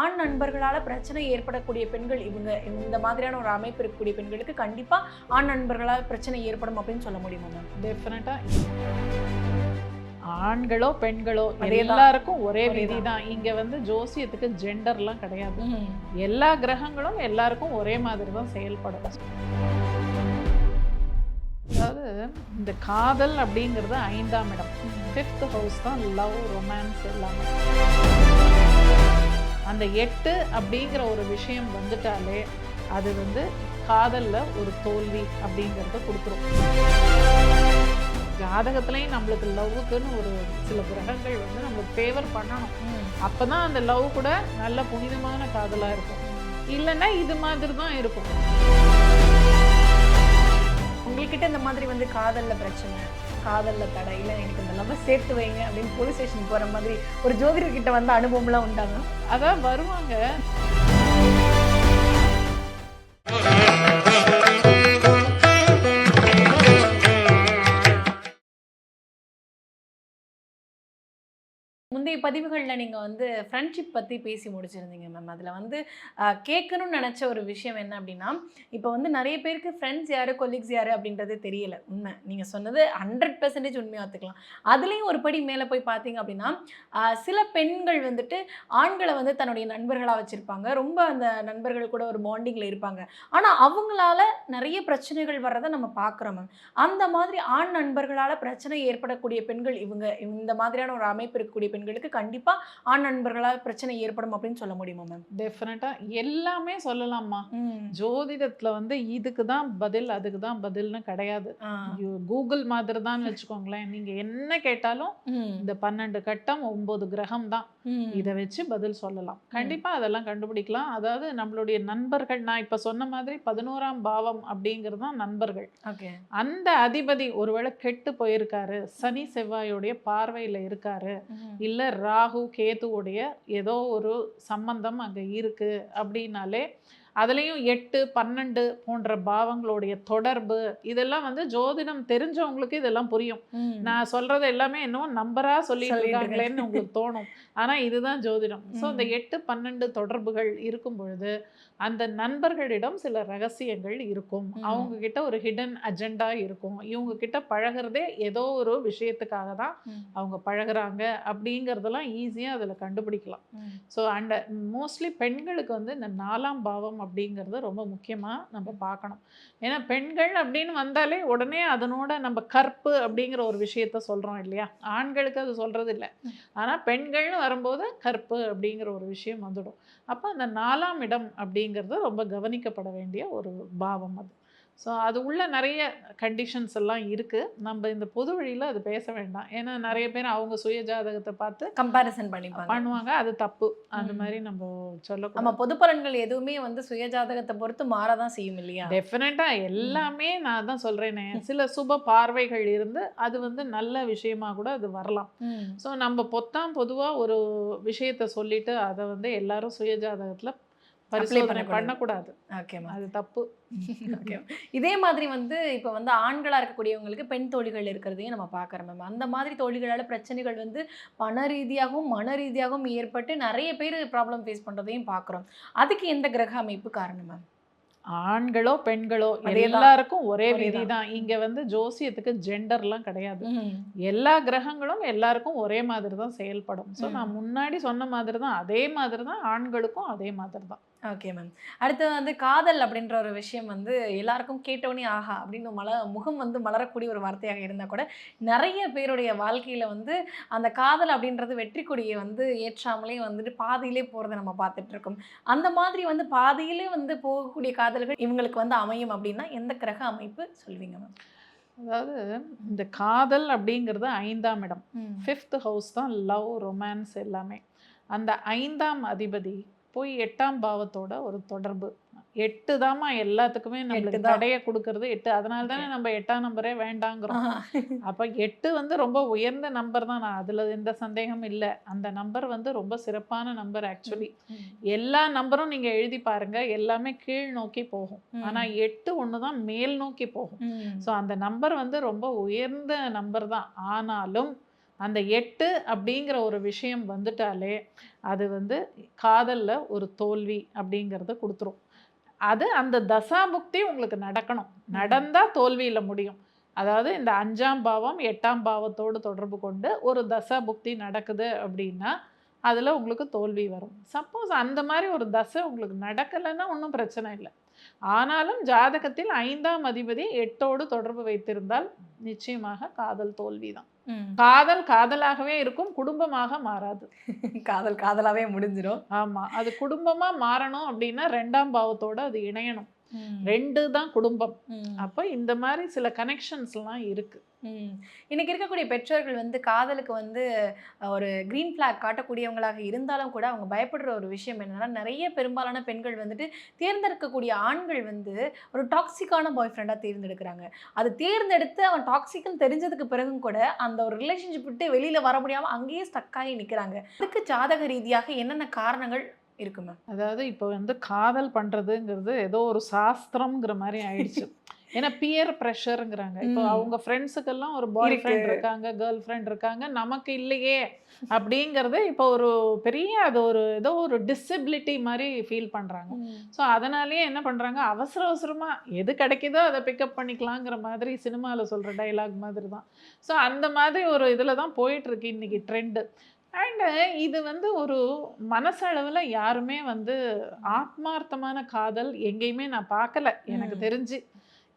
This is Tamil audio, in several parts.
ஆண் நண்பர்களால பிரச்சனை ஏற்படக்கூடிய பெண்கள் இவங்க இந்த மாதிரியான ஒரு அமைப்பு இருக்கக்கூடிய பெண்களுக்கு கண்டிப்பா ஆண் நண்பர்களால் பிரச்சனை ஏற்படும் அப்படின்னு சொல்ல முடியுமா மேம் டெஃபினட்டா ஆண்களோ பெண்களோ. எல்லாருக்கும் ஒரே. விதி தான் இங்க வந்து ஜோசியத்துக்கு ஜெண்டர்லாம் கிடையாது. எல்லா கிரகங்களும் எல்லாருக்கும் ஒரே மாதிரி தான் செயல்படும். அதாவது இந்த காதல் அப்படிங்கிறது ஐந்தாம் இடம். ஃபிஃப்த் ஹவுஸ் தான் லவ் ரொமான்ஸ் எல்லாமே. அந்த எட்டு அப்படிங்கிற ஒரு விஷயம் வந்துட்டாலே அது வந்து காதல்ல ஒரு தோல்வி அப்படிங்கிறத கொடுத்துரும். ஜாதகத்துலேயும் நம்மளுக்கு லவ்வுக்குன்னு ஒரு சில கிரகங்கள் வந்து நம்மளுக்கு ஃபேவர் பண்ணணும். அப்பதான் அந்த லவ் கூட நல்ல புனிதமான காதலா இருக்கும். இல்லைன்னா இது மாதிரி தான் இருக்கும். உங்ககிட்ட இந்த மாதிரி வந்து காதல்ல பிரச்சனை காதலில் தடை இல்லை எனக்கு இந்த நம்ம சேர்த்து வைங்க அப்படின்னு போலீஸ் ஸ்டேஷன் போற மாதிரி ஒரு ஜோதிடர் கிட்ட வந்து அனுபவம்லாம் உண்டாங்க அதான் வருவாங்க. முந்தைய பதிவுகளில் நீங்கள் வந்து ஃப்ரெண்ட்ஷிப் பற்றி பேசி முடிச்சிருந்தீங்க மேம் அதில் வந்து கேட்கணும்னு நினச்ச ஒரு விஷயம் என்ன அப்படின்னா இப்போ வந்து நிறைய பேருக்கு ஃப்ரெண்ட்ஸ் யார் கொலீக்ஸ் யார் அப்படின்றது தெரியல. உண்மை. நீங்கள் சொன்னது ஹண்ட்ரட் பர்சன்டேஜ் உண்மையாக ஒத்துக்கலாம். அதுலேயும் ஒரு படி மேலே போய் பார்த்தீங்க அப்படின்னா சில பெண்கள் வந்துட்டு ஆண்களை வந்து தன்னுடைய நண்பர்களாக வச்சுருப்பாங்க. ரொம்ப அந்த நண்பர்கள் கூட ஒரு பாண்டிங்கில் இருப்பாங்க. ஆனால் அவங்களால நிறைய பிரச்சனைகள் வர்றதை நம்ம பார்க்குறோம் மேம் அந்த மாதிரி ஆண் நண்பர்களால் பிரச்சனை ஏற்படக்கூடிய பெண்கள் இவங்க இந்த மாதிரியான ஒரு அமைப்பு இருக்கக்கூடிய பெண்கள் பெண்களுக்கு கண்டிப்பாக ஆண் நண்பர்களால் பிரச்சனை ஏற்படும் அப்படின்னு சொல்ல முடியுமா மேம் டெஃபினட்டா எல்லாமே சொல்லலாம்மா. ஜோதிடத்துல வந்து இதுக்கு தான் பதில் அதுக்கு தான் பதில்னு கிடையாது. கூகுள் மாதிரி தான் வச்சுக்கோங்களேன். நீங்க என்ன கேட்டாலும் இந்த பன்னெண்டு கட்டம் ஒன்பது கிரகம் தான். இதை வச்சு பதில் சொல்லலாம். கண்டிப்பா அதெல்லாம் கண்டுபிடிக்கலாம். அதாவது நம்மளுடைய நண்பர்கள் நான் இப்ப சொன்ன மாதிரி பதினோராம் பாவம் அப்படிங்கிறது தான் நண்பர்கள். ஓகே. அந்த அதிபதி ஒருவேளை கெட்டு போயிருக்காரு. சனி செவ்வாயோடைய பார்வையில இருக்காரு. இல்ல ராகு கேதுவுடைய ஏதோ ஒரு சம்பந்தம் அங்கே இருக்குது அப்படின்னாலே அதுலேயும் எட்டு பன்னெண்டு போன்ற பாவங்களுடைய தொடர்பு இதெல்லாம் வந்து ஜோதிடம் தெரிஞ்சவங்களுக்கு இதெல்லாம் புரியும். நான் சொல்றது எல்லாமே இன்னும் நம்பரா இருக்காங்களேன்னு உங்களுக்கு தோணும். ஆனா இதுதான் ஜோதிடம். ஸோ இந்த எட்டு பன்னெண்டு தொடர்புகள் இருக்கும் பொழுது அந்த நண்பர்களிடம் சில ரகசியங்கள் இருக்கும். அவங்க கிட்ட ஒரு ஹிடன் அஜெண்டா இருக்கும். இவங்க கிட்ட பழகுறதே ஏதோ ஒரு விஷயத்துக்காக தான் அவங்க பழகுறாங்க அப்படிங்கிறதெல்லாம் ஈஸியாக அதில் கண்டுபிடிக்கலாம். ஸோ அண்ட் மோஸ்ட்லி பெண்களுக்கு வந்து இந்த நாலாம் பாவம் அப்படிங்கிறது ரொம்ப முக்கியமாக நம்ம பார்க்கணும். ஏன்னா பெண்கள் அப்படின்னு வந்தாலே உடனே அதனோட நம்ம கற்பு அப்படிங்கிற ஒரு விஷயத்த சொல்கிறோம் இல்லையா? ஆண்களுக்கு அது சொல்கிறது இல்லை ஆனால் பெண்கள்னு வரும்போது கற்பு அப்படிங்கிற ஒரு விஷயம் வந்துடும். அப்போ அந்த நாலாம் இடம் அப்படிங்கிறது ரொம்ப கவனிக்கப்பட வேண்டிய ஒரு பாவம் அது. ஸோ அது உள்ள நிறைய கண்டிஷன்ஸ் எல்லாம் இருக்குது நம்ம இந்த பொது வழியில் அது பேச வேண்டாம். ஏன்னா நிறைய பேர் அவங்க சுய ஜாதகத்தை பார்த்து கம்பாரிசன் பண்ணிப்பாங்க. பண்ணுவாங்க. அது தப்பு. அந்த. மாதிரி நம்ம நம்ம சொல்லக்கூடாது. பொது பலன்கள் எதுவுமே வந்து சுயஜாதகத்தை பொறுத்து மாறதான் செய்யும் இல்லையா? டெஃபினட்டா எல்லாமே நான் தான் சொல்றேனே. சில சுப பார்வைகள் இருந்து அது வந்து நல்ல விஷயமா கூட அது வரலாம். ஸோ நம்ம பொத்தாம் பொதுவா ஒரு விஷயத்த சொல்லிட்டு அதை வந்து எல்லாரும் சுயஜாதகத்துல பரிசோதனை பண்ணக்கூடாது. பண்ணக்கூடாது. ஓகே மேம் அது தப்பு. ஓகே இதே மாதிரி வந்து இப்போ வந்து ஆண்களாக இருக்கக்கூடியவங்களுக்கு பெண் தோழிகள் இருக்கிறதையும் நம்ம பார்க்குறோம் மேம் அந்த மாதிரி தோழிகளால் பிரச்சனைகள் வந்து பண ரீதியாகவும் மன ரீதியாகவும் ஏற்பட்டு நிறைய பேர் ப்ராப்ளம் ஃபேஸ் பண்ணுறதையும் பார்க்குறோம். அதுக்கு எந்த கிரக அமைப்பு காரணம் மேம் ஆண்களோ பெண்களோ. எல்லாருக்கும் ஒரே விதி. தான். இங்க வந்து ஜோசியத்துக்கு ஜெண்டர்லாம் கிடையாது. எல்லா கிரகங்களும் எல்லாருக்கும் ஒரே மாதிரி தான் செயல்படும். ஸோ. நான் முன்னாடி சொன்ன மாதிரி தான் அதே மாதிரி தான் ஆண்களுக்கும் அதே மாதிரி தான். ஓகே மேம் அடுத்து வந்து காதல் அப்படின்ற ஒரு விஷயம் வந்து எல்லாருக்கும் கேட்டோன்னே ஆஹா! அப்படின்னு மல முகம் வந்து மலரக்கூடிய ஒரு வார்த்தையாக இருந்தால் கூட நிறைய பேருடைய வாழ்க்கையில் வந்து அந்த காதல் அப்படின்றது வெற்றி கொடியை வந்து ஏற்றாமலே வந்துட்டு பாதியிலே போகிறத நம்ம பார்த்துட்டு இருக்கோம். அந்த மாதிரி வந்து பாதியிலே வந்து போகக்கூடிய காதல்கள் இவங்களுக்கு வந்து அமையும் அப்படின்னா எந்த கிரக அமைப்பு சொல்வீங்க மேம் அதாவது இந்த காதல் அப்படிங்கிறது ஐந்தாம் இடம். ஃபிஃப்த் ஹவுஸ் தான் லவ் ரொமான்ஸ் எல்லாமே. அந்த ஐந்தாம் அதிபதி போய் எட்டாம் பாவத்தோட ஒரு தொடர்பு. எட்டு தாம்மா எல்லாத்துக்குமே நம்மளுக்கு. தடையை கொடுக்கறது எட்டு. அதனால தானே நம்ம எட்டாம் நம்பரே வேண்டாங்கிறோம். அப்போ எட்டு வந்து ரொம்ப உயர்ந்த நம்பர் தான். நான் அதில் எந்த சந்தேகம் இல்லை. அந்த நம்பர் வந்து ரொம்ப சிறப்பான நம்பர் ஆக்சுவலி. எல்லா நம்பரும் நீங்கள் எழுதி பாருங்க. எல்லாமே கீழ் நோக்கி போகும். ம். ஆனால் எட்டு ஒன்று தான் மேல் நோக்கி போகும். ஸோ அந்த நம்பர் வந்து ரொம்ப உயர்ந்த நம்பர் தான். ஆனாலும் அந்த எட்டு அப்படிங்கிற ஒரு விஷயம் வந்துட்டாலே அது வந்து காதலில் ஒரு தோல்வி அப்படிங்கிறத கொடுத்துரும். அது அந்த தசாபுக்தி உங்களுக்கு நடக்கணும். நடந்தால் தோல்வியில் முடியும். அதாவது இந்த அஞ்சாம் பாவம் எட்டாம் பாவத்தோடு தொடர்பு கொண்டு ஒரு தசா புக்தி நடக்குது அப்படின்னா அதில் உங்களுக்கு தோல்வி வரும். சப்போஸ் அந்த மாதிரி ஒரு தசை உங்களுக்கு நடக்கலைன்னா ஒன்றும் பிரச்சனை இல்லை. ஆனாலும் ஜாதகத்தில் ஐந்தாம் அதிபதி எட்டோடு தொடர்பு வைத்திருந்தால் நிச்சயமாக காதல் தோல்வி தான் ம். காதல் காதலாகவே இருக்கும் குடும்பமாக மாறாது. காதல் காதலாவே முடிஞ்சிடும் ஆமாம் அது குடும்பமாக மாறணும் அப்படின்னா ரெண்டாம் பாவத்தோட அது இணையணும். ரெண்டு தான் குடும்பம். அப்போ இந்த மாதிரி சில கனெக்ஷன்ஸ்லாம் இருக்கு. இன்னைக்கு இருக்கக்கூடிய பெற்றோர்கள் வந்து காதலுக்கு வந்து ஒரு க்ரீன் ஃப்ளாக் காட்டக்கூடியவங்களாக இருந்தாலும் கூட அவங்க பயப்படுற ஒரு விஷயம் என்னன்னா நிறைய பெரும்பாலான பெண்கள் வந்துட்டு தேர்ந்தெடுக்கக்கூடிய ஆண்கள் வந்து ஒரு டாக்ஸிக்கான பாய் ஃப்ரெண்டாக தேர்ந்தெடுக்கிறாங்க. அது தேர்ந்தெடுத்து அவன் டாக்ஸிக்னு தெரிஞ்சதுக்கு பிறகும் கூட அந்த ஒரு ரிலேஷன்ஷிப் விட்டு வெளியில் வர முடியாமல் அங்கேயே ஸ்டக்காகி நிற்கிறாங்க அதுக்கு ஜாதக ரீதியாக என்னென்ன காரணங்கள் இருக்கு மேம் அதாவது இப்போ வந்து காதல் பண்ணுறதுங்கிறது ஏதோ ஒரு சாஸ்திரம்ங்கிற மாதிரி ஆயிடுச்சு. ஏன்னா பியர் ப்ரெஷருங்கிறாங்க இப்போ. அவங்க ஃப்ரெண்ட்ஸுக்கெல்லாம் ஒரு பாய் ஃப்ரெண்ட் இருக்கு. இருக்காங்க கேர்ள் ஃப்ரெண்ட் இருக்காங்க நமக்கு இல்லையே அப்படிங்கிறது இப்போ ஒரு பெரிய அது ஒரு ஏதோ ஒரு டிசபிலிட்டி மாதிரி ஃபீல் பண்றாங்க. ஸோ அதனாலேயே என்ன பண்ணுறாங்க அவசர அவசரமாக எது கிடைக்குதோ அதை பிக்கப் பண்ணிக்கலாங்கிற மாதிரி சினிமாவில் சொல்கிற டைலாக் மாதிரி தான் ஸோ அந்த மாதிரி ஒரு இதில் தான் போயிட்டுருக்கு இன்றைக்கி ட்ரெண்டு அண்டு இது வந்து ஒரு மனசளவில் யாருமே வந்து ஆத்மார்த்தமான காதல் எங்கேயுமே நான் பார்க்கல. எனக்கு. தெரிஞ்சு.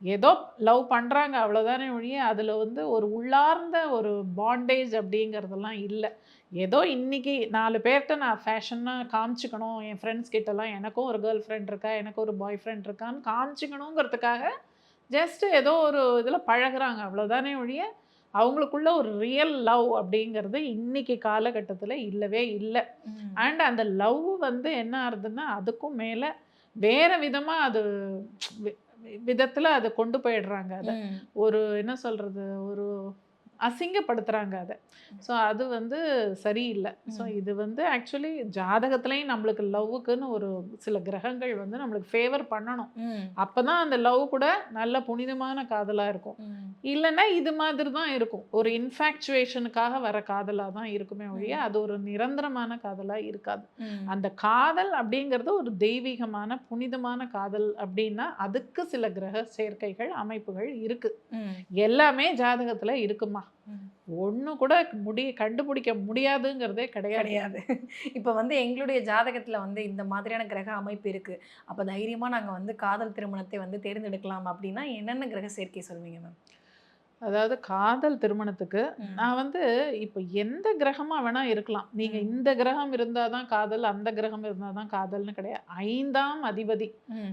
ஏதோ லவ் பண்ணுறாங்க அவ்வளோதானே ஒழிய அதில் வந்து ஒரு உள்ளார்ந்த ஒரு பாண்டேஜ் அப்படிங்கிறதெல்லாம் இல்லை. ஏதோ இன்னைக்கு நாலு பேர்கிட்ட நான் ஃபேஷனாக காமிச்சிக்கணும். என் ஃப்ரெண்ட்ஸ் கிட்டலாம் எனக்கும் ஒரு கேர்ள் ஃப்ரெண்ட் இருக்கா எனக்கு ஒரு பாய் ஃப்ரெண்ட் இருக்கான்னு காமிச்சிக்கணுங்கிறதுக்காக ஜஸ்ட் ஏதோ ஒரு இதில் பழகுறாங்க அவ்வளோதானே ஒழிய அவங்களுக்குள்ள ஒரு ரியல் லவ் அப்படிங்கிறது இன்னைக்கு காலகட்டத்தில் இல்லவே இல்லை. அண்ட் அந்த லவ் வந்து என்ன ஆகுதுன்னா அதுக்கும் மேலே வேற விதமாக அது விதத்தில் அதை கொண்டு போயிடுறாங்க அதை. ஒரு என்ன சொல்கிறது ஒரு அசிங்கப்படுத்துகிறாங்க அதை. ஸோ அது வந்து சரியில்லை. ஸோ. இது வந்து ஆக்சுவலி ஜாதகத்துலேயும் நம்மளுக்கு லவ்வுக்குன்னு ஒரு சில கிரகங்கள் வந்து நம்மளுக்கு ஃபேவர் பண்ணணும். அப்போ தான் அந்த லவ் கூட நல்ல புனிதமான காதலாக இருக்கும். இல்லைன்னா இது மாதிரி தான் இருக்கும். ஒரு இன்ஃபேக்சுவேஷனுக்காக வர காதலாக தான் இருக்குமே ஒழிய. அது ஒரு நிரந்தரமான காதலாக இருக்காது. அந்த காதல் அப்படிங்கிறது ஒரு தெய்வீகமான புனிதமான காதல் அப்படின்னா அதுக்கு சில கிரக சேர்க்கைகள் அமைப்புகள் இருக்கு. எல்லாமே ஜாதகத்துல இருக்குமா? ம். ஒண்ணு கூட முடி கண்டுபிடிக்க முடியாதுங்கிறதே கிடையாது. கிடையாது. இப்போ வந்து எங்களுடைய ஜாதகத்துல வந்து இந்த மாதிரியான கிரக அமைப்பு இருக்கு. அப்ப தைரியமா நாங்க வந்து காதல் திருமணத்தை வந்து தேர்ந்தெடுக்கலாம் அப்படின்னா என்னென்ன கிரக சேர்க்கை சொல்வீங்க மேம் அதாவது காதல் திருமணத்துக்கு நான் வந்து இப்போ எந்த கிரகமா வேணா இருக்கலாம். நீங்க ம். இந்த கிரகம் இருந்தாதான் காதல் அந்த கிரகம் இருந்தாதான் காதல்னு கிடையாது. ஐந்தாம் அதிபதி.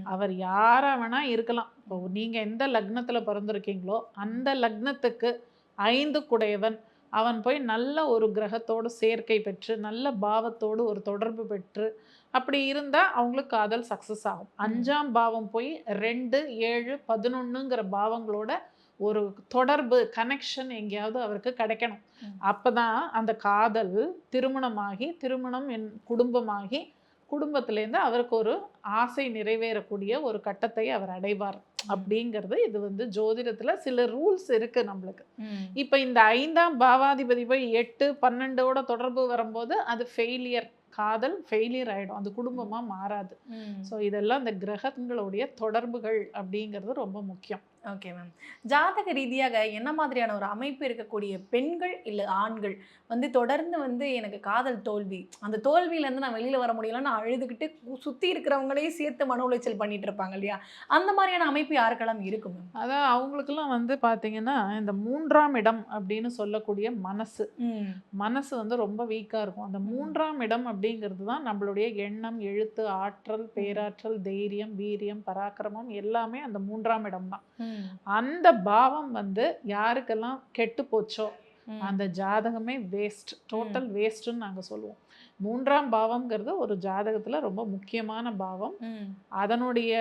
அவர் யாரா வேணா இருக்கலாம். இப்போ நீங்க எந்த லக்னத்துல பிறந்திருக்கீங்களோ அந்த லக்னத்துக்கு ஐந்து குடையவன். அவன் போய் நல்ல ஒரு கிரகத்தோடு சேர்க்கை பெற்று நல்ல பாவத்தோடு ஒரு தொடர்பு பெற்று அப்படி இருந்தால் அவங்களுக்கு காதல் சக்ஸஸ் ஆகும். அஞ்சாம் பாவம் போய் ரெண்டு ஏழு பதினொன்றுங்கிற பாவங்களோட ஒரு தொடர்பு கனெக்ஷன் எங்கேயாவது அவருக்கு கிடைக்கணும். ம். அப்பதான் அந்த காதல் திருமணமாகி திருமணம் என் குடும்பமாகி குடும்பத்திலேருந்து அவருக்கு ஒரு ஆசை நிறைவேறக்கூடிய ஒரு கட்டத்தை அவர் அடைவார். அப்படிங்கிறது இது வந்து ஜோதிடத்துல சில ரூல்ஸ் இருக்கு நம்மளுக்கு. இப்போ இந்த ஐந்தாம் பாவாதிபதி போய் எட்டு பன்னெண்டோட தொடர்பு வரும்போது அது ஃபெயிலியர் காதல் ஃபெயிலியர் ஆயிடும். அது குடும்பமா மாறாது. ஸோ இதெல்லாம் இந்த கிரகங்களுடைய தொடர்புகள் அப்படிங்கிறது ரொம்ப முக்கியம். ஓகே மேம் ஜாதக ரீதியாக என்ன மாதிரியான ஒரு அமைப்பு இருக்கக்கூடிய பெண்கள் இல்லை ஆண்கள் வந்து தொடர்ந்து வந்து எனக்கு காதல் தோல்வி அந்த தோல்வியிலேருந்து நான் வெளியில் வர முடியலன்னு அழுதுகிட்டு சுற்றி இருக்கிறவங்களையும் சேர்த்து மன உளைச்சல் பண்ணிட்டு இருப்பாங்க இல்லையா? அந்த மாதிரியான அமைப்பு யாருக்கெல்லாம் இருக்கு மேம் அதான் அவங்களுக்கெல்லாம் வந்து பார்த்தீங்கன்னா இந்த மூன்றாம் இடம் அப்படின்னு சொல்லக்கூடிய மனசு. மனசு வந்து ரொம்ப வீக்காக இருக்கும். அந்த மூன்றாம் இடம் அப்படிங்கிறது தான் நம்மளுடைய எண்ணம் எழுத்து ஆற்றல் பேராற்றல் தைரியம் வீரியம் பராக்கிரமம் எல்லாமே அந்த மூன்றாம் இடம் தான். அந்த பாவம் வந்து யாருக்கெல்லாம் கெட்டு போச்சோ அந்த ஜாதகமே வேஸ்ட் டோட்டல் வேஸ்ட்டுன்னு நாங்கள் சொல்லுவோம். மூன்றாம் பாவம்ங்கிறது ஒரு ஜாதகத்தில் ரொம்ப முக்கியமான பாவம். அதனுடைய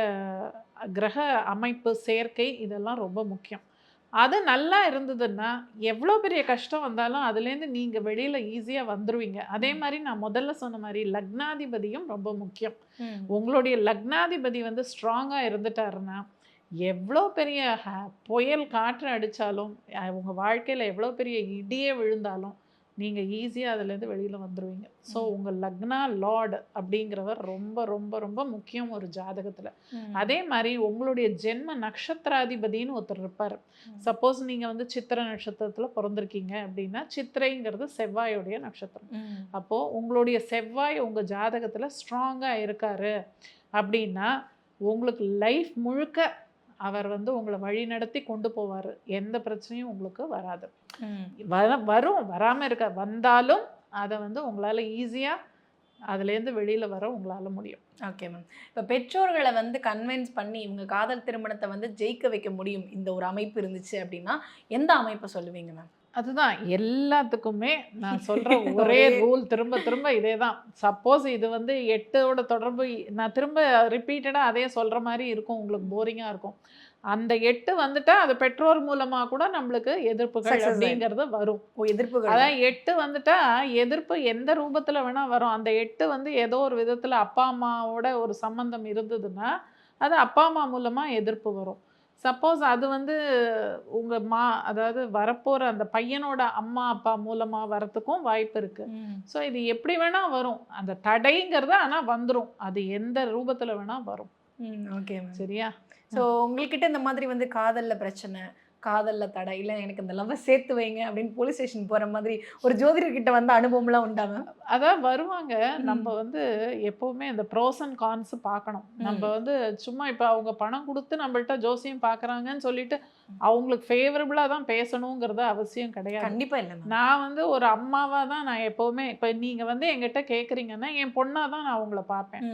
கிரக அமைப்பு சேர்க்கை இதெல்லாம் ரொம்ப முக்கியம். அது நல்லா இருந்ததுன்னா எவ்வளோ பெரிய கஷ்டம் வந்தாலும் அதுலேருந்து நீங்கள் வெளியில் ஈஸியாக வந்துருவீங்க. அதே மாதிரி நான் முதல்ல சொன்ன மாதிரி லக்னாதிபதியும் ரொம்ப முக்கியம். உங்களுடைய லக்னாதிபதி வந்து ஸ்ட்ராங்காக இருந்துட்டாருன்னா எவ்வளோ பெரிய ஹ- புயல் காற்று அடித்தாலும் உங்கள் வாழ்க்கையில் எவ்வளோ பெரிய இடியே விழுந்தாலும் நீங்கள் ஈஸியாக அதுலேருந்து வெளியில் வந்துடுவீங்க ஸோ உங்கள் லக்னா லார்டு அப்படிங்கிறவர் ரொம்ப ரொம்ப ரொம்ப முக்கியம் ஒரு ஜாதகத்தில். அதே மாதிரி உங்களுடைய ஜென்ம நட்சத்திராதிபதின்னு ஒருத்தர் இருப்பார். சப்போஸ் நீங்கள் வந்து சித்திரை நட்சத்திரத்தில் பிறந்திருக்கீங்க அப்படின்னா சித்திரைங்கிறது செவ்வாயுடைய நட்சத்திரம். அப்போது உங்களுடைய செவ்வாய் உங்கள் ஜாதகத்தில் ஸ்ட்ராங்காக இருக்காரு அப்படின்னா உங்களுக்கு லைஃப் முழுக்க அவர் வந்து உங்களை வழி நடத்தி கொண்டு போவார். எந்த பிரச்சனையும் உங்களுக்கு வராது. வர வரும் வராமல் இருக்க வந்தாலும் அதை வந்து உங்களால் ஈஸியாக அதுலேருந்து வெளியில் வர உங்களால் முடியும். ஓகே மேம் இப்போ பெற்றோர்களை வந்து கன்வின்ஸ் பண்ணி இவங்க காதல் திருமணத்தை வந்து ஜெயிக்க வைக்க முடியும் இந்த ஒரு அமைப்பு இருந்துச்சு அப்படின்னா எந்த அமைப்பை சொல்லுவீங்க மேம் அதுதான் எல்லாத்துக்குமே நான் சொல்கிற ஒரே ரூல் திரும்ப திரும்ப இதே தான் சப்போஸ் இது வந்து எட்டோட தொடர்பு நான் திரும்ப ரிப்பீட்டடாக அதே சொல்கிற மாதிரி இருக்கும். உங்களுக்கு போரிங்காக இருக்கும். அந்த எட்டு வந்துட்டா அது பெற்றோர் மூலமாக கூட நம்மளுக்கு எதிர்ப்புகள். அப்படிங்கிறது வரும். ஓ எதிர்ப்புகள் அதான் எட்டு வந்துட்டா எதிர்ப்பு எந்த ரூபத்துல வேணா வரும். அந்த எட்டு வந்து ஏதோ ஒரு விதத்துல அப்பா அம்மாவோட ஒரு சம்பந்தம் இருந்ததுன்னா அது அப்பா அம்மா மூலமா எதிர்ப்பு வரும். சப்போஸ் அது வந்து உங்க மா அதாவது வரப்போற அந்த பையனோட அம்மா அப்பா மூலமா வரத்துக்கும் வாய்ப்பு இருக்கு. ம். ஸோ இது எப்படி வேணா வரும். அந்த தடைங்கிறது ஆனா வந்துரும். அது எந்த ரூபத்துல வேணா வரும். ஓகே சரியா? ஸோ உங்கள்கிட்ட இந்த மாதிரி வந்து காதல்ல பிரச்சனை காதல்ல தடை இல்லை எனக்கு இந்த லவ்வை சேர்த்து வைங்க அப்படின்னு போலீஸ் ஸ்டேஷன் போற மாதிரி ஒரு ஜோதிடர்கிட்ட வந்து அனுபவம்லாம் உண்டா மேம் அதான் வருவாங்க. நம்ம வந்து எப்பவுமே இந்த ப்ரோஸ் அண்ட் கான்ஸ் பார்க்கணும். நம்ம. வந்து சும்மா இப்போ அவங்க பணம் கொடுத்து நம்மள்ட்ட ஜோசியம் பார்க்குறாங்கன்னு சொல்லிட்டு அவங்களுக்கு ஃபேவரபுளாக தான் பேசணுங்கிறது அவசியம் கிடையாது. கண்டிப்பா இல்லை நான் வந்து ஒரு அம்மாவாக தான் நான் எப்போவுமே இப்போ நீங்கள் வந்து என்கிட்ட கேட்குறீங்கன்னா என் பொண்ணாக தான் நான் உங்களை பார்ப்பேன்.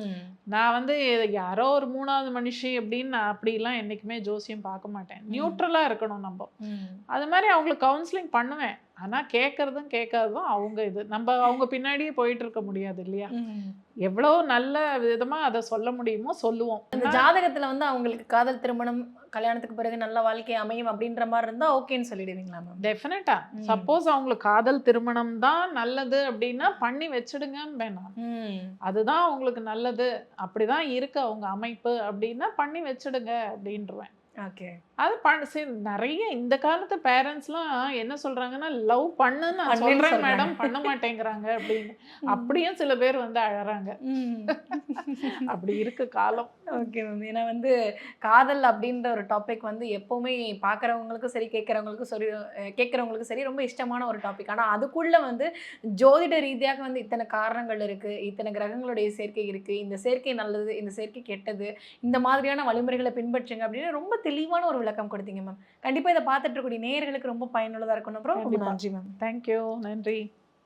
நான் வந்து யாரோ ஒரு மூணாவது மனுஷி அப்படின்னு நான் அப்படிலாம் என்றைக்குமே ஜோசியம் பார்க்க மாட்டேன். நியூட்ரலாக இருக்கணும். நம்ம. ம். அது மாதிரி அவங்களுக்கு கவுன்சிலிங் பண்ணுவேன். ஆனால் கேட்குறதும் கேட்காததும் அவங்க இது. நம்ம அவங்க பின்னாடியே போயிட்டு இருக்க முடியாது இல்லையா. எவ்வளோ நல்ல விதமாக அதை சொல்ல முடியுமோ சொல்லுவோம். அந்த ஜாதகத்துல வந்து அவங்களுக்கு காதல் திருமணம் கல்யாணத்துக்கு பிறகு நல்ல வாழ்க்கை அமையும் அப்படின்ற மாதிரி இருந்தா ஓகேன்னு சொல்லிடுவீங்களா மேம் டெஃபினட்டா. சப்போஸ் அவங்களுக்கு காதல் திருமணம் தான் நல்லது அப்படின்னா பண்ணி வச்சிடுங்கன்னு வேணாம். அதுதான் அவங்களுக்கு நல்லது. அப்படிதான் இருக்கு அவங்க அமைப்பு. அப்படின்னா பண்ணி வச்சிடுங்க அப்படின்றவேன். ஓகே அது பண்ண நிறைய இந்த காலத்து பேரண்ட்ஸ்லாம் என்ன சொல்றாங்கன்னா லவ் பண்ணுன்னு சொல்றேன். மேடம் பண்ண மாட்டேங்கிறாங்க அப்படின்னு. அப்படியும் சில பேர் வந்து அழறாங்க. அப்படி இருக்கு காலம். Okay ma'am. ஏன்னா வந்து காதல் அப்படின்ற ஒரு டாபிக் வந்து எப்போவுமே பார்க்குறவங்களுக்கும் சரி கேட்குறவங்களுக்கும் சரி கேட்குறவங்களுக்கும் சரி ரொம்ப இஷ்டமான ஒரு டாபிக் ஆனால் அதுக்குள்ளே வந்து ஜோதிட ரீதியாக வந்து இத்தனை காரணங்கள் இருக்குது இத்தனை கிரகங்களுடைய சேர்க்கை இருக்குது இந்த சேர்க்கை நல்லது இந்த சேர்க்கை கெட்டது இந்த மாதிரியான வழிமுறைகளை பின்பற்றுங்க அப்படின்னு ரொம்ப தெளிவான ஒரு விளக்கம் கொடுத்தீங்க மேம். கண்டிப்பாக இதை பார்த்துட்டு இருக்கக்கூடிய நேயர்களுக்கு ரொம்ப பயனுள்ளதாக இருக்கணும். அப்புறம். நன்றி மேம். தேங்க்யூ நன்றி.